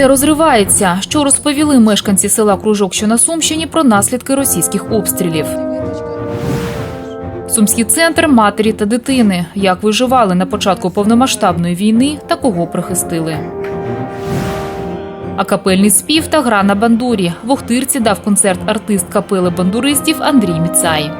Серце розривається. Що розповіли мешканці села Кружок, що на Сумщині про наслідки російських обстрілів. Сумський центр матері та дитини. Як виживали на початку повномасштабної війни та кого прихистили. Акапельний спів та гра на бандурі. В Охтирці дав концерт артист капели бандуристів Андрій Міцай.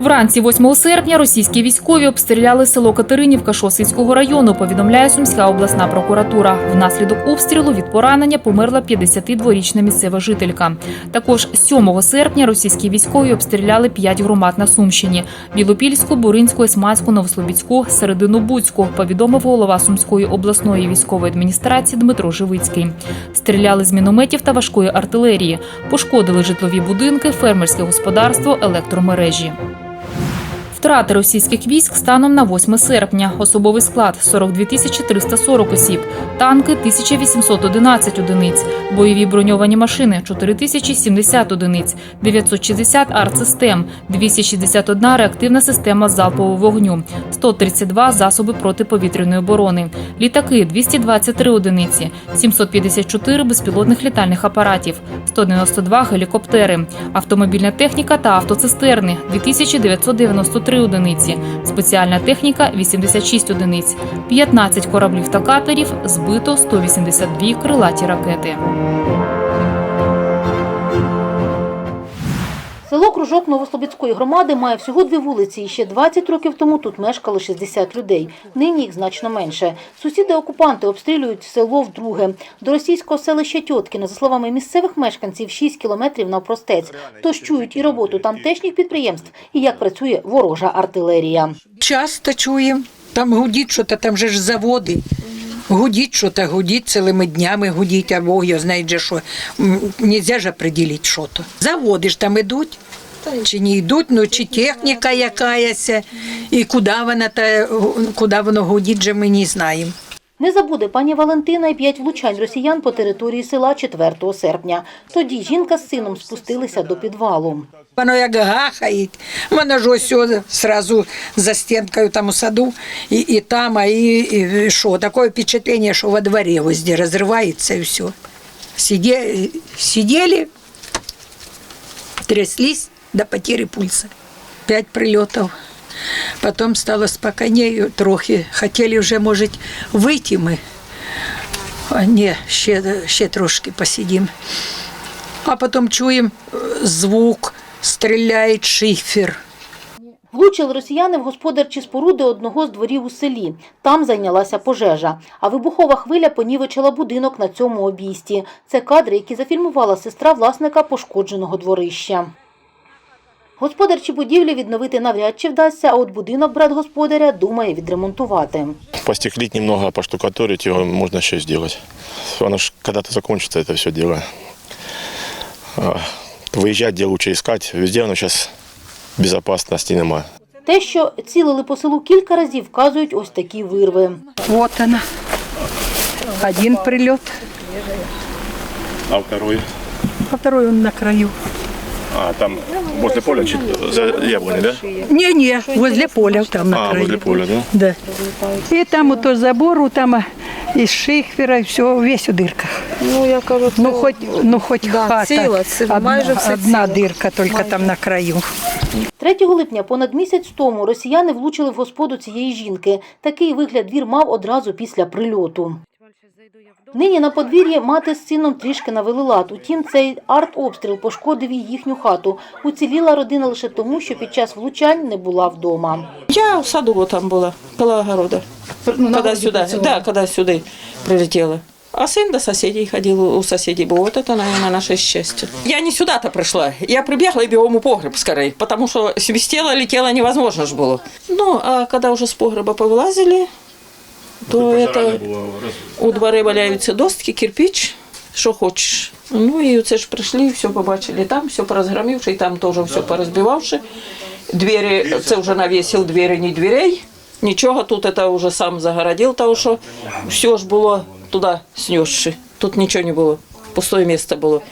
Вранці 8 серпня російські військові обстріляли село Катеринівка Шосицького району. Повідомляє Сумська обласна прокуратура. Внаслідок обстрілу від поранення померла 52-річна місцева жителька. Також 7 серпня російські військові обстріляли 5 громад на Сумщині: Білопільську, Буринську, Есмацьку, Новослобідську, Серединобудську. Повідомив голова Сумської обласної військової адміністрації Дмитро Живицький. Стріляли з мінометів та важкої артилерії. Пошкодили житлові будинки, фермерське господарство, електромережі. Втрати російських військ станом на 8 серпня. Особовий склад 42 тисячі 340 осіб, танки 1811 одиниць, бойові броньовані машини 4 тисячі 70 одиниць, 960 артсистем, 261 реактивна система залпового вогню, 132 засоби протиповітряної оборони, літаки 223 одиниці, 754 безпілотних літальних апаратів, 192 гелікоптери, автомобільна техніка та автоцистерни 2993 одиниці, спеціальна техніка 86 одиниць, 15 кораблів та катерів, збито 182 крилаті ракети. Село Кружок Новослобідської громади має всього дві вулиці, і ще 20 років тому тут мешкало 60 людей. Нині їх значно менше. Сусіди-окупанти обстрілюють село вдруге. До російського селища Тьоткіно, за словами місцевих мешканців, 6 кілометрів навпростець. Тож чують і роботу тамтешніх підприємств, і як працює ворожа артилерія. Часто чуємо. Там гудіть що-то, там же ж заводи. Гудіть що-то, гудіть цілими днями гудіть, а Бог його знає, де що. Нельзя ж определити що то. Заводи ж там ідуть. Чи не йдуть, ну чи техніка якась, і куди вона та куди воно гудіть, же ми не знаємо. Не забуде пані Валентина і п'ять влучань росіян по території села 4 серпня. Тоді жінка з сином спустилися до підвалу. Воно як гахає, воно ж ось ось сразу за стінкою там у саду, і, і там, а і, і що, таке впечатлення, що во дворі ось де розривається і все. Сиде, сидели, тряслись до потери пульса. П'ять прильотів. Потім стало спокійніше трохи. Хотіли вже, може, вийти ми. А ні, ще, ще трошки посидимо. А потім чуємо е, звук, Стріляє шифер. Влучили росіяни в господарчі споруди одного з дворів у селі. Там зайнялася пожежа. А вибухова хвиля понівечила будинок на цьому обійсті. Це кадри, які зафільмувала сестра власника пошкодженого дворища. Господарчі будівлі відновити навряд чи вдасться, а от будинок брат господаря думає відремонтувати. Постеклить немного, поштукатурить его можно еще сделать. Оно ж когда-то закончится, это все дело. А, де лучше искать. Везде воно зараз безпечності немає. Те, що цілили по селу кілька разів, вказують ось такі вирви. Вот вона. Один прильот. А второй? а второй он на краю. А, там возле поля, чуть за яблони, да? Не-не, возле поля, там на А, краю. возле поля, да? Да. И там вот тот забор, там из шихвера, все, весь у дырках. Ну, я кажу, Ну, хоть, ну, хоть да, хата. ціла, це одна, майже все одна ціло. дырка только там на краю. 3 липня понад місяць тому росіяни влучили в господу цієї жінки. Такий вигляд двір мав одразу після прильоту. Нині на подвір'ї мати з сином трішки навели лад. Утім, цей артобстріл пошкодив і їхню хату. Уціліла родина лише тому, що під час влучань не була вдома. Я в саду вот там была, около огорода. когда сюда, да, когда сюда прилетела. А сын до соседей ходил, у соседей был. Вот это, наверное, наше счастье. Я не сюда-то пришла. Я прибегла и бегом у погреб скорее, потому что свистело, летело невозможно ж было. Ну, а когда уже с погреба повылазили, то это у дворі валяються достки, кирпич, що хочеш. Ну і це ж прийшли, все побачили там, все порозгромивши, і там теж все порозбивавши. Двері, це вже навісив двері, ні дверей, нічого, тут це вже сам загородив, тому що все ж було туди снесши. Тут нічого не було, пустое місце було.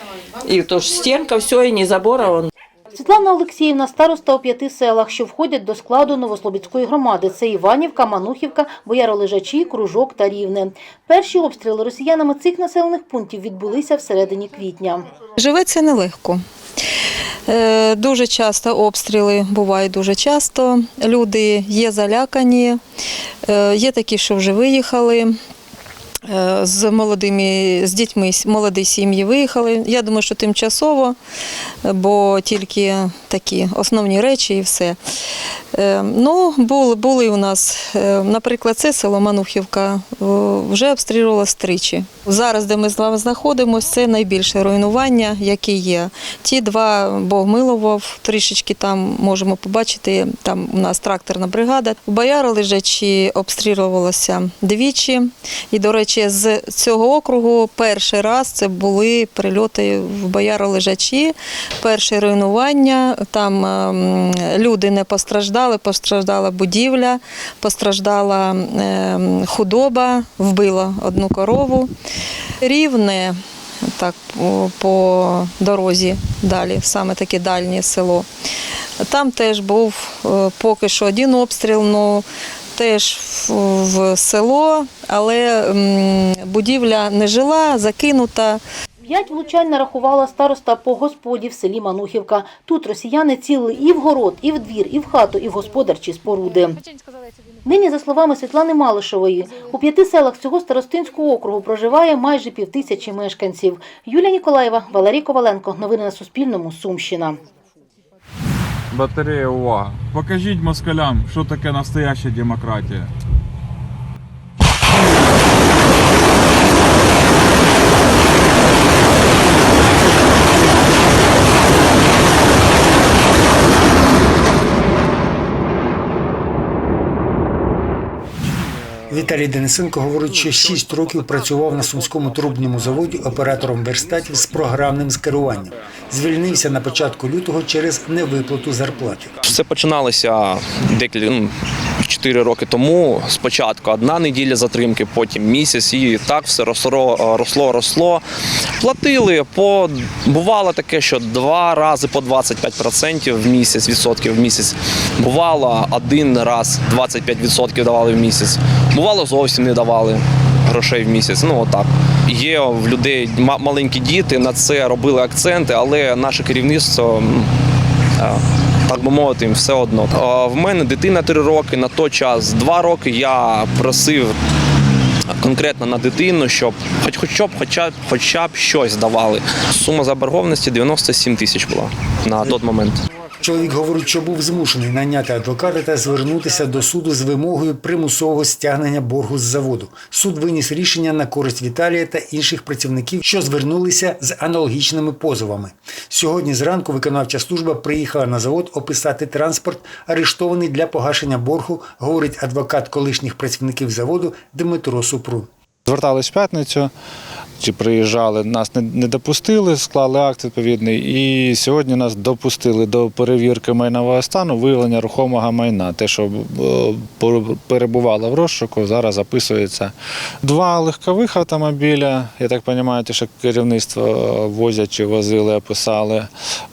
І то ж стінка, все, і ні забора, он Світлана Олексіївна, староста у п'яти селах, що входять до складу Новослобідської громади. Це Іванівка, Манухівка, Бояролежачі, Кружок та Рівне. Перші обстріли росіянами цих населених пунктів відбулися всередині квітня. Живеться нелегко. Е, Дуже часто обстріли бувають дуже часто. Люди є залякані, е, є такі, що вже виїхали. Е, З молодими з дітьми молоді сім'ї виїхали. Я думаю, що тимчасово, бо тільки такі основні речі і все. Е, Ну, були, були у нас, е, наприклад, це село Манухівка вже обстрілювалося тричі. Зараз, де ми з вами знаходимося, це найбільше руйнування, яке є. Ті два Бог милував, трішечки там можемо побачити. Там у нас тракторна бригада. У Бояри лежачі обстрілювалося двічі. І, до речі, з цього округу перший раз це були прильоти в Бояри лежачі, перше руйнування. Там ем, люди не постраждали, постраждала будівля, постраждала ем, худоба, вбила одну корову. Рівне, так по- дорозі далі, саме таке дальнє село. Там теж був е, поки що один обстріл, ну теж в- село, але будівля не жила, закинута. П'ять влучань нарахувала староста по господі в селі Манухівка. Тут росіяни цілили і в город, і в двір, і в хату, і в господарчі споруди. Нині, за словами Світлани Малишової, у п'яти селах цього старостинського округу проживає майже півтисячі мешканців. Юлія Ніколаєва, Валерій Коваленко. Новини на Суспільному. Сумщина. Батарея увага. Покажіть москалям, що таке настояща демократія. Віталій Денисенко говорить, що 6 років працював на сумському трубному заводі оператором верстатів з програмним скеруванням. Звільнився на початку лютого через невиплату зарплати. Все починалося декілька ну, 4 роки тому. Спочатку одна неділя затримки, потім місяць, і так все росло, росло, росло. Платили по бувало таке, що два рази по 25% в місяць, відсотків в місяць. Бувало один раз 25% давали в місяць. Бувало зовсім не давали грошей в місяць. Ну отак. Є в людей ма- маленькі діти, на це робили акценти, але наше керівництво. е, так би мовити, їм все одно. А В мене дитина 3 роки, на той час 2 роки я просив конкретно на дитину, щоб хоч хоча б, хоча, хоча б щось давали. Сума заборгованості 97 тисяч була на той момент. Чоловік говорить, що був змушений наняти адвоката та звернутися до суду з вимогою примусового стягнення боргу з заводу. Суд виніс рішення на користь Віталія та інших працівників, що звернулися з аналогічними позовами. Сьогодні зранку виконавча служба приїхала на завод описати транспорт, арештований для погашення боргу, говорить адвокат колишніх працівників заводу Дмитро Супрун. Звертались в п'ятницю, чи приїжджали, нас не, допустили, склали акт відповідний. І сьогодні нас допустили до перевірки майнового стану, виявлення рухомого майна. Те, що е, перебувало в розшуку, зараз записується. Два легкових автомобіля. Я так розумію, що керівництво е, возять чи возили, описали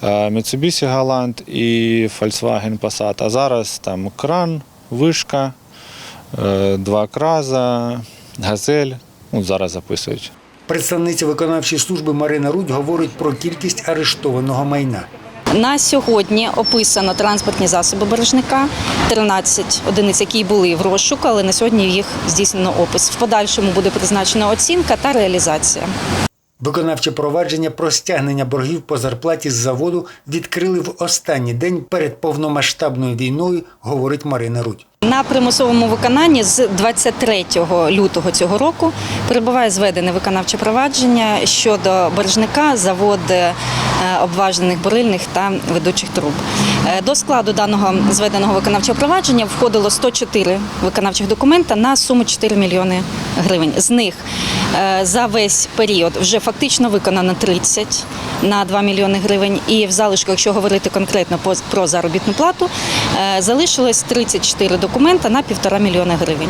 е, Mitsubishi Galant і Volkswagen Passat. А зараз там кран, вишка, два краза, газель. Ну, зараз записують. Представниця виконавчої служби Марина Рудь говорить про кількість арештованого майна. На сьогодні описано транспортні засоби боржника, 13 одиниць, які були в розшуку, але на сьогодні їх здійснено опис. В подальшому буде призначена оцінка та реалізація. Виконавче провадження про стягнення боргів по зарплаті з заводу відкрили в останній день перед повномасштабною війною, говорить Марина Рудь. На примусовому виконанні з 23 лютого цього року перебуває зведене виконавче провадження щодо боржника завод е, обважених бурильних та ведучих труб. Е, До складу даного зведеного виконавчого провадження входило 104 виконавчих документа на суму 4 мільйони гривень. З них е, за весь період вже фактично виконано 30 на 2 мільйони гривень. І в залишку, якщо говорити конкретно про заробітну плату, залишилось 34 документа на 1,5 мільйона гривень.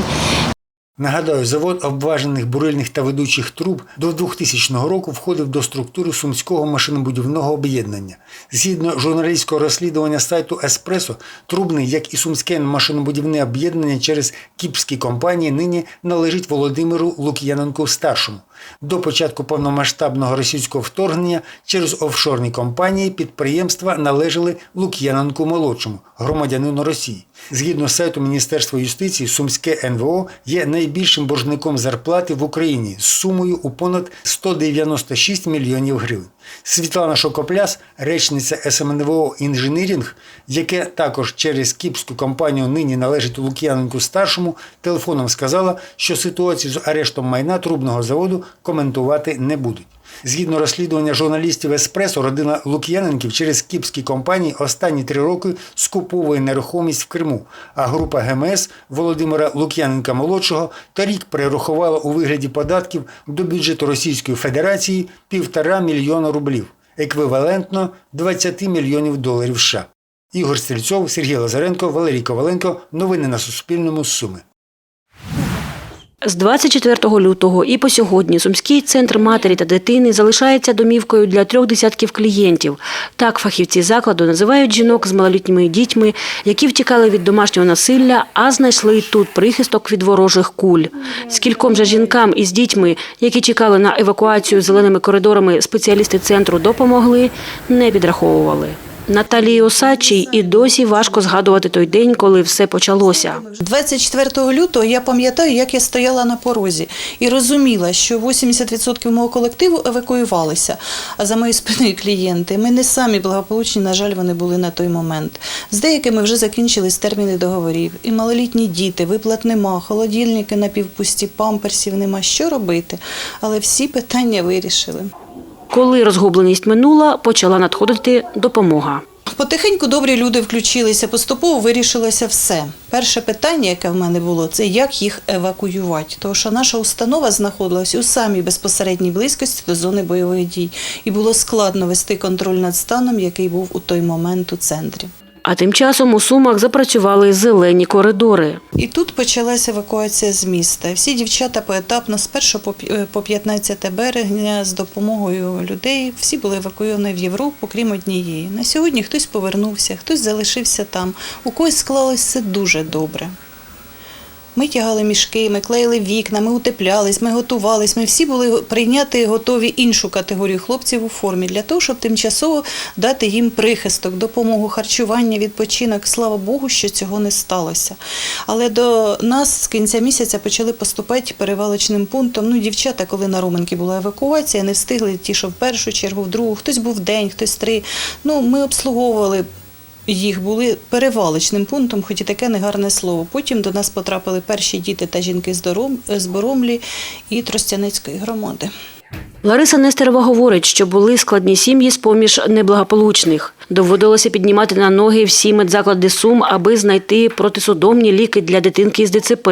Нагадаю, завод обважених бурильних та ведучих труб до 2000 року входив до структури Сумського машинобудівного об'єднання. Згідно журналістського розслідування сайту Еспресо, трубний, як і Сумське машинобудівне об'єднання через кіпські компанії нині належить Володимиру Лук'яненку старшому. До початку повномасштабного російського вторгнення через офшорні компанії підприємства належали Лук'яненку молодшому, громадянину Росії. Згідно з сайту Міністерства юстиції, Сумське НВО є найбільшим боржником зарплати в Україні з сумою у понад 196 мільйонів гривень. Світлана Шокопляс, речниця СМНВО «Інженірінг», яке також через кіпську компанію нині належить Лук'яненку старшому, телефоном сказала, що ситуацію з арештом майна трубного заводу коментувати не будуть. Згідно розслідування журналістів Еспресо, родина Лук'яненків через кіпські компанії останні три роки скуповує нерухомість в Криму. А група ГМС Володимира Лук'яненка молодшого торік перерахувала у вигляді податків до бюджету Російської Федерації півтора мільйона рублів, еквівалентно 20 мільйонів доларів США. Ігор Стрільцов, Сергій Лазаренко, Валерій Коваленко. Новини на Суспільному. Суми. З 24 лютого і по сьогодні Сумський центр матері та дитини залишається домівкою для трьох десятків клієнтів. Так фахівці закладу називають жінок з малолітніми дітьми, які втікали від домашнього насилля, а знайшли тут прихисток від ворожих куль. Скільком же жінкам із дітьми, які чекали на евакуацію зеленими коридорами, спеціалісти центру допомогли, не підраховували. Наталії Осадчій і досі важко згадувати той день, коли все почалося. 24 лютого я пам'ятаю, як я стояла на порозі і розуміла, що 80% мого колективу евакуювалися, а за моєю спиною клієнти. Ми не самі благополучні, на жаль, вони були на той момент. З деякими вже закінчились терміни договорів. І малолітні діти, виплат нема, холодильники напівпусті, памперсів нема. Що робити? Але всі питання вирішили. Коли розгубленість минула, почала надходити допомога. Потихеньку добрі люди включилися, поступово вирішилося все. Перше питання, яке в мене було, це як їх евакуювати. Тому що наша установа знаходилась у самій безпосередній близькості до зони бойових дій. І було складно вести контроль над станом, який був у той момент у центрі. А тим часом у Сумах запрацювали зелені коридори. І тут почалася евакуація з міста. Всі дівчата поетапно з 1 по пі- 15 березня з допомогою людей всі були евакуйовані в Європу, крім однієї. На сьогодні хтось повернувся, хтось залишився там. У когось склалося дуже добре. Ми тягали мішки, ми клеїли вікна, ми утеплялись, ми готувались. Ми всі були прийняти готові іншу категорію хлопців у формі для того, щоб тимчасово дати їм прихисток, допомогу, харчування, відпочинок. Слава Богу, що цього не сталося. Але до нас з кінця місяця почали поступати перевалочним пунктом. Ну, дівчата, коли на Роменки була евакуація, не встигли ті, що в першу чергу, в другу, хтось був день, хтось три. Ну, ми обслуговували їх були перевалочним пунктом, хоч і таке негарне слово. Потім до нас потрапили перші діти та жінки з Боромлі і Тростянецької громади. Лариса Нестерова говорить, що були складні сім'ї з поміж неблагополучних. Доводилося піднімати на ноги всі медзаклади Сум, аби знайти протисудомні ліки для дитинки з ДЦП.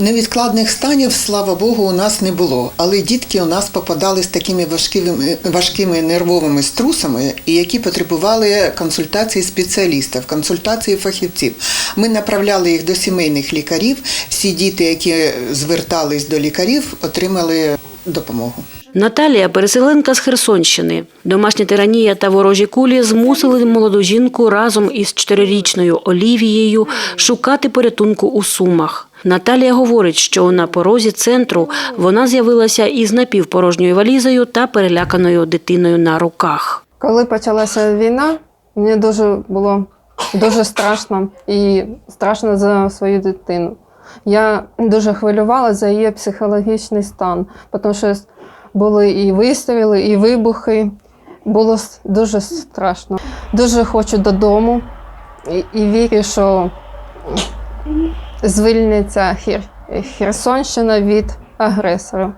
Невідкладних станів, слава Богу, у нас не було. Але дітки у нас попадали з такими важкими, важкими нервовими струсами, і які потребували консультації спеціалістів, консультації фахівців. Ми направляли їх до сімейних лікарів. Всі діти, які звертались до лікарів, отримали допомогу. Наталія переселенка з Херсонщини. Домашня тиранія та ворожі кулі змусили молоду жінку разом із чотирирічною Олівією шукати порятунку у Сумах. Наталія говорить, що на порозі центру вона з'явилася із напівпорожньою валізою та переляканою дитиною на руках. Коли почалася війна, мені дуже було дуже страшно і страшно за свою дитину. Я дуже хвилювала за її психологічний стан, тому що були і вистріли, і вибухи. Було дуже страшно. Дуже хочу додому і, і вірю, що звільниться Хер... Херсонщина від агресора.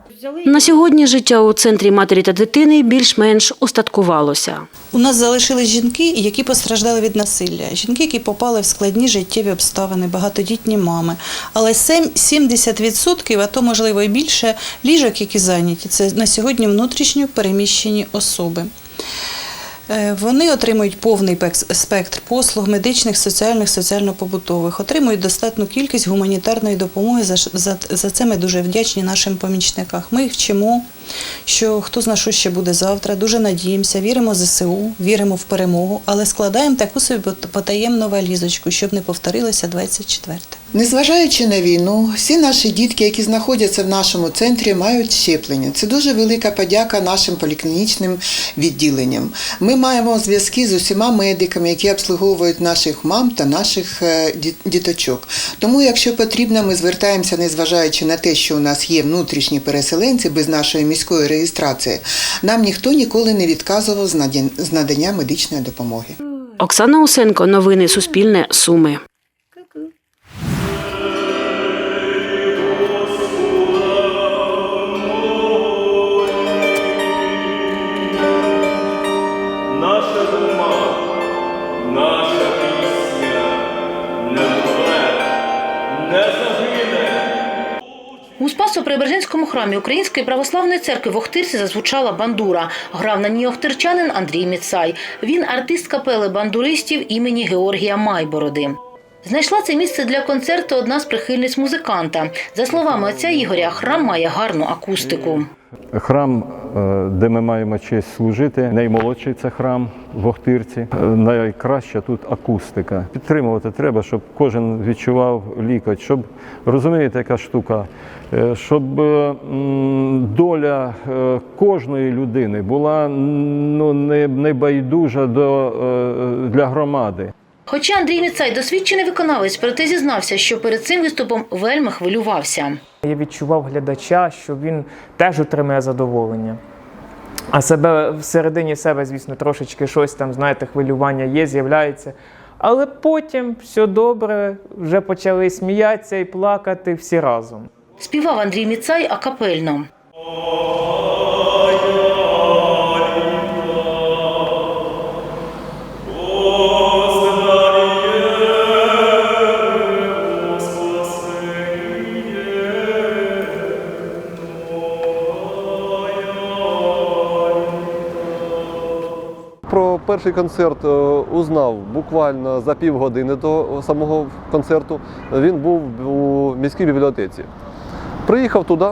На сьогодні життя у центрі матері та дитини більш-менш устаткувалося. У нас залишились жінки, які постраждали від насилля, жінки, які попали в складні життєві обставини, багатодітні мами. Але сем- 70%, а то можливо і більше, ліжок, які зайняті, це на сьогодні внутрішньо переміщені особи. Е, Вони отримують повний пек- спектр послуг медичних, соціальних, соціально-побутових, отримують достатню кількість гуманітарної допомоги. За, за це ми дуже вдячні нашим помічникам. Ми їх вчимо, що хто зна, що ще буде завтра. Дуже надіємося, віримо в ЗСУ, віримо в перемогу, але складаємо таку собі пот- потаємну валізочку, щоб не повторилося 24. Незважаючи на війну, всі наші дітки, які знаходяться в нашому центрі, мають щеплення. Це дуже велика подяка нашим поліклінічним відділенням. Ми маємо зв'язки з усіма медиками, які обслуговують наших мам та наших е, діточок. Тому, якщо потрібно, ми звертаємося, незважаючи на те, що у нас є внутрішні переселенці без нашої міської реєстрації. Нам ніхто ніколи не відказував з надання медичної допомоги. Оксана Усенко, новини Суспільне, Суми. У Спасо-Преображенському храмі Української православної церкви в Охтирці зазвучала бандура. Грав на ній охтирчанин Андрій Міцай. Він артист капели бандуристів імені Георгія Майбороди. Знайшла це місце для концерту одна з прихильниць музиканта. За словами отця Ігоря, храм має гарну акустику. Храм, е, де ми маємо честь служити, наймолодший це храм в Охтирці. Е, Найкраща тут акустика. Підтримувати треба, щоб кожен відчував лікоть, щоб розумієте, яка штука, щоб е, доля е, кожної людини була ну, не, не байдужа до, е, для громади. Хоча Андрій Міцай досвідчений виконавець, проте зізнався, що перед цим виступом вельми хвилювався. Я відчував глядача, що він теж отримає задоволення. А себе всередині себе, звісно, трошечки щось там, знаєте, хвилювання є, з'являється. Але потім все добре, вже почали сміятися і плакати всі разом. Співав Андрій Міцай акапельно. Про перший концерт е, узнав буквально за півгодини до самого концерту. Він був у міській бібліотеці. Приїхав туди.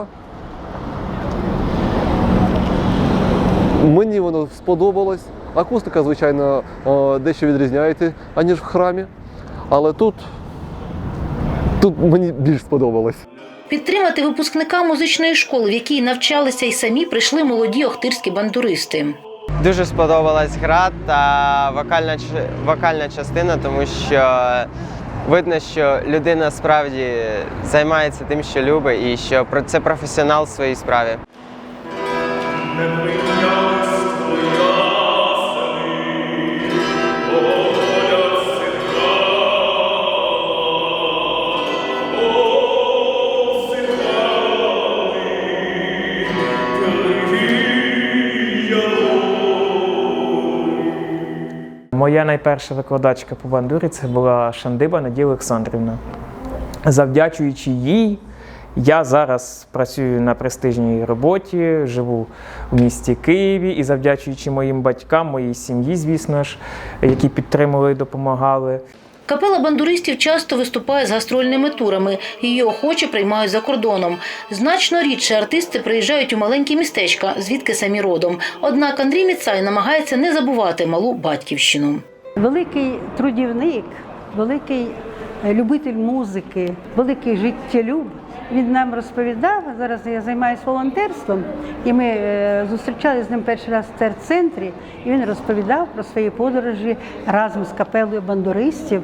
Мені воно сподобалось. Акустика, звичайно, е, дещо відрізняється, аніж в храмі. Але тут, тут мені більш сподобалось. Підтримати випускника музичної школи, в якій навчалися й самі, прийшли молоді охтирські бандуристи. Дуже сподобалась гра та вокальна, вокальна частина, тому що видно, що людина справді займається тим, що любить, і що це професіонал в своїй справі. Моя найперша викладачка по бандурі це була Шандиба Надія Олександрівна. Завдячуючи їй, я зараз працюю на престижній роботі, живу в місті Києві і завдячуючи моїм батькам, моїй сім'ї, звісно ж, які підтримували і допомагали. Капела бандуристів часто виступає з гастрольними турами. Її охоче приймають за кордоном. Значно рідше артисти приїжджають у маленькі містечка, звідки самі родом. Однак Андрій Міцай намагається не забувати малу батьківщину. Великий трудівник, великий любитель музики, великий життєлюб. Він нам розповідав. Зараз я займаюся волонтерством, і ми е, зустрічалися з ним перший раз в терцентрі. І він розповідав про свої подорожі разом з капелою бандуристів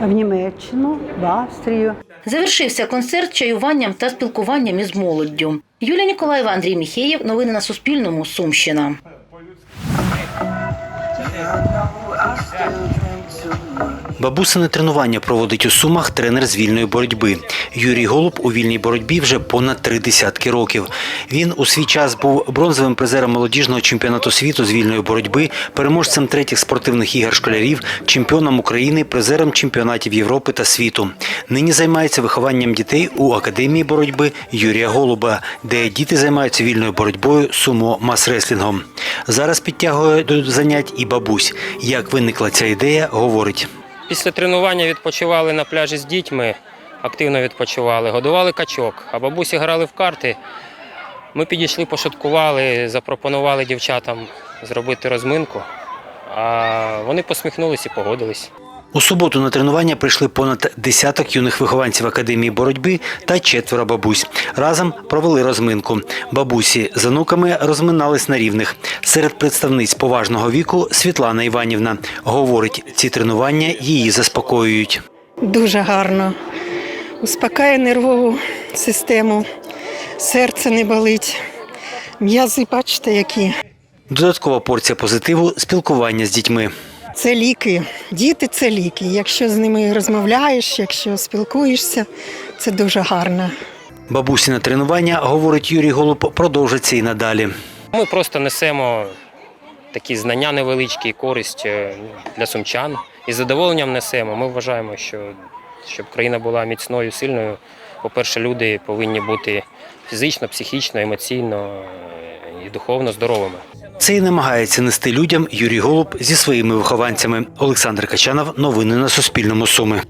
в Німеччину, в Австрію. Завершився концерт чаюванням та спілкуванням із молоддю. Юлія Ніколаєва, Андрій Міхеєв. Новини на Суспільному. Сумщина. Бабусине тренування проводить у Сумах тренер з вільної боротьби. Юрій Голуб у вільній боротьбі вже понад три десятки років. Він у свій час був бронзовим призером молодіжного чемпіонату світу з вільної боротьби, переможцем третіх спортивних ігор школярів, чемпіоном України, призером чемпіонатів Європи та світу. Нині займається вихованням дітей у академії боротьби Юрія Голуба, де діти займаються вільною боротьбою сумо мас-реслінгом. Зараз підтягує до занять і бабусь. Як виникла ця ідея, говорить. Після тренування відпочивали на пляжі з дітьми, активно відпочивали, годували качок, а бабусі грали в карти. Ми підійшли, пошуткували, запропонували дівчатам зробити розминку, а вони посміхнулись і погодились. У суботу на тренування прийшли понад десяток юних вихованців академії боротьби та четверо бабусь. Разом провели розминку. Бабусі з онуками розминались на рівних. Серед представниць поважного віку Світлана Іванівна говорить, ці тренування її заспокоюють. Дуже гарно. Успокаює нервову систему, серце не болить. М'язи, бачите, які. Додаткова порція позитиву спілкування з дітьми. Це ліки. Діти це ліки. Якщо з ними розмовляєш, якщо спілкуєшся, це дуже гарно. Бабусі на тренування, говорить Юрій Голуб, продовжаться і надалі. Ми просто несемо такі знання невеличкі і користь е, для сумчан. І задоволенням несемо. Ми вважаємо, що щоб країна була міцною, сильною, по-перше, люди повинні бути фізично, психічно, емоційно е, і духовно здоровими. Це і намагається нести людям Юрій Голуб зі своїми вихованцями. Олександр Качанов. Новини на Суспільному. Суми.